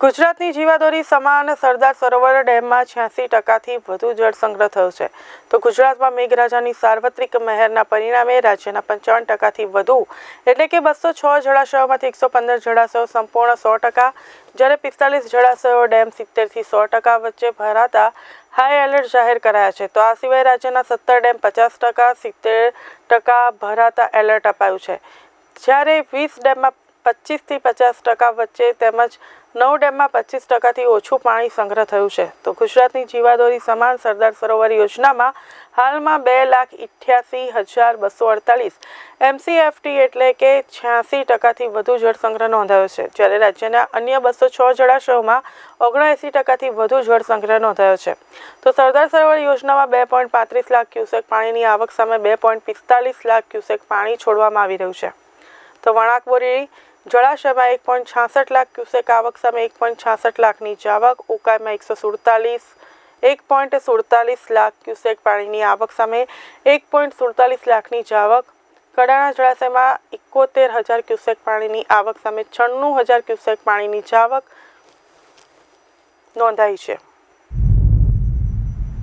ગુજરાતની જીવાદોરી સમાન સરદાર સરોવર ડેમમાં છ્યાસી ટકાથી વધુ જળ સંગ્રહ થયો છે. તો ગુજરાતમાં મેઘરાજાની સાર્વત્રિક મહેરના પરિણામે રાજ્યના પંચાવન ટકાથી વધુ, એટલે કે બસો છ જળાશયોમાંથી એકસો પંદર જળાશયો સંપૂર્ણ સો ટકા, જ્યારે પિસ્તાલીસ જળાશયો ડેમ સિત્તેરથી સો ટકા વચ્ચે ભરાતા હાઈ એલર્ટ જાહેર કરાયા છે. તો આ સિવાય રાજ્યના સત્તર ડેમ પચાસ ટકા, સિત્તેર ટકા ભરાતા એલર્ટ અપાયું છે. જ્યારે વીસ ડેમમાં પચીસથી પચાસ ટકા વચ્ચે તેમજ નવ ડેમમાં પચીસ ટકાથી ઓછું પાણી સંગ્રહ થયું છે. તો ગુજરાતની જીવાદોરી સમાન સરદાર સરોવર યોજનામાં હાલમાં બે લાખ ઇઠ્યાસી હજાર બસો અડતાલીસ એમસીએફટી એટલે કે છ્યાસી ટકાથી વધુ જળ સંગ્રહ નોંધાયો છે. જ્યારે રાજ્યના અન્ય બસો છ જળાશયોમાં ઓગણએંસી ટકાથી વધુ જળ સંગ્રહ નોંધાયો છે. તો સરદાર સરોવર યોજનામાં બે પોઈન્ટ પાંત્રીસ લાખ ક્યુસેક પાણીની આવક સામે બે પોઈન્ટ પિસ્તાલીસ લાખ ક્યુસેક પાણી છોડવામાં આવી રહ્યું છે. તો વણાકબોરી જળાશયમાં એક પોઈન્ટ છાસઠ લાખ ક્યુસેક આવક સામે એક પોઈન્ટ છાસઠ લાખની જ આવક. ઉકાઈમાં એકસો સુડતાલીસ, એક પોઈન્ટ સુડતાલીસ લાખ ક્યુસેક પાણીની આવક સામે એક પોઈન્ટ સુડતાલીસ લાખની જ આવક. કડાણા જળાશયમાં એકોતેર હજાર ક્યુસેક પાણીની આવક સામે છન્નું હજાર ક્યુસેક પાણીની જ આવક નોંધાઈ છે.